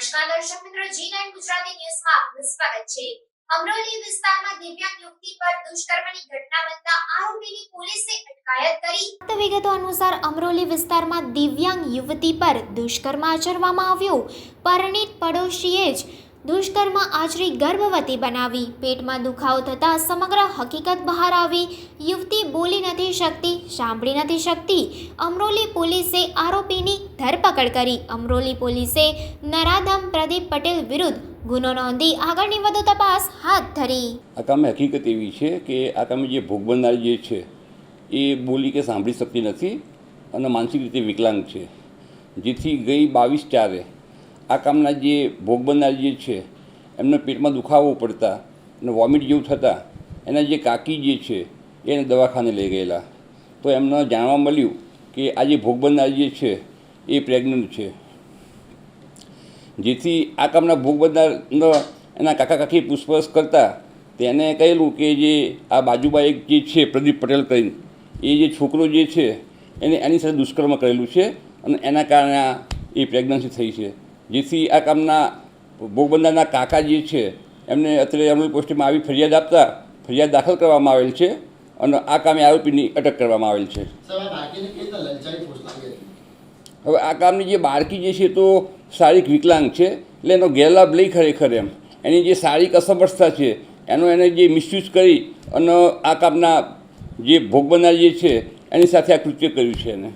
નમસ્કાર દર્શક મિત્રો જી ગુજરાતી ન્યૂઝમાં આપનું સ્વાગત છે. અમરોલી વિસ્તારમાં દિવ્યાંગ યુવતી પર દુષ્કર્મની ઘટના બનતા આરોપીની પોલીસે વિગતો અનુસાર અમરોલી વિસ્તારમાં દિવ્યાંગ યુવતી પર દુષ્કર્મ આચરવામાં આવ્યો. પરિણીત પડોશીએ જ દુષ્કર્મ આચરી ગર્ભવતી બનાવી. પેટમાં દુખાવો થતાં સમગ્ર હકીકત બહાર આવી. યુવતી બોલી નથી શકતી, સાંભળી નથી શકતી. અમરોલી પોલીસે આરોપીની ધરપકડ કરી અમરોલી પોલીસે નરાધમ પ્રદીપ પટેલ વિરુદ્ધ ગુનો નોંધી આગળની વધુ તપાસ હાથ ધરી. આ કામે હકીકત એવી છે કે આ કામે જે ભોગ બનનાર જે છે, એ બોલી કે સાંભળી શકતી નથી અને માનસિક રીતે વિકલાંગ છે. જેથી ગઈ બાવીસ ચારે આ કામના જે ભોગ બનનાર જે છે, એમને પેટમાં દુખાવો પડતા અને વોમિટ જેવું થતાં એના જે કાકી જે છે એને દવાખાને લઈ ગયેલા. તો એમને જાણવા મળ્યું કે આ જે ભોગ બનનાર જે છે એ પ્રેગ્નન્ટ છે. જેથી આ કામના ભોગ બનનારનો એના કાકા કાકી પૂછપરછ કરતા તેને કહેલું કે જે આ બાજુમાં એક જે છે પ્રદીપ પટેલ કરીને, એ જે છોકરો જે છે એને એની સાથે દુષ્કર્મ કરેલું છે અને એના કારણે એ પ્રેગ્નન્સી થઈ છે. જેથી આ કામના ભોગ કાકા જે છે એમને અત્યારે અમરેલી પોસ્ટમાં આવી ફરિયાદ આપતા ફરિયાદ દાખલ કરવામાં આવેલ છે અને આ કામે આરોપીની અટક કરવામાં આવેલ છે? હવે આ કામની જે બાળકી જે છે તો શારીરિક વિકલાંગ છે, એટલે એનો ગેરલાભ લઈ ખરેખર એમ. એની જે શારીરિક અસમર્થતા છે, એનો એને જે મિસયુઝ કરી અને આ કામના જે ભોગ બનનાર જે છે, એની સાથે આ કૃત્ય કર્યું છે એને.